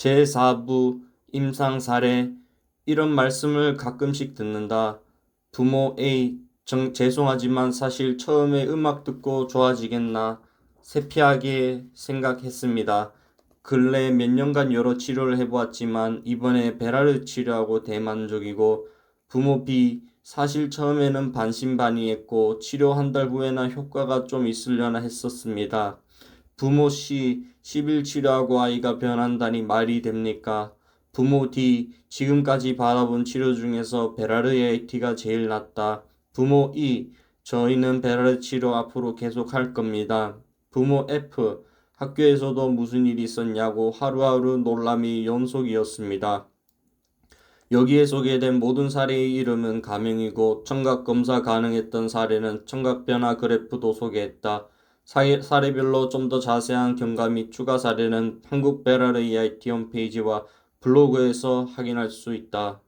제4부 임상 사례 이런 말씀을 가끔씩 듣는다. 부모 A 정, 죄송하지만 사실 처음에 음악 듣고 좋아지겠나 세피하게 생각했습니다. 근래 몇 년간 여러 치료를 해보았지만 이번에 베라르 치료하고 대만족이고 부모 B 사실 처음에는 반신반의했고 치료 한 달 후에나 효과가 좀 있으려나 했었습니다. 부모 C 10일 치료하고 아이가 변한다니 말이 됩니까? 부모 D 지금까지 받아본 치료 중에서 베라르 AIT가 제일 낫다. 부모 E 저희는 베라르 치료 앞으로 계속 할 겁니다. 부모 F 학교에서도 무슨 일이 있었냐고 하루하루 놀람이 연속이었습니다. 여기에 소개된 모든 사례의 이름은 가명이고 청각 검사 가능했던 사례는 청각 변화 그래프도 소개했다. 사례, 사례별로 좀 더 자세한 경과 및 추가 사례는 한국 베라르 EIT 홈페이지와 블로그에서 확인할 수 있다.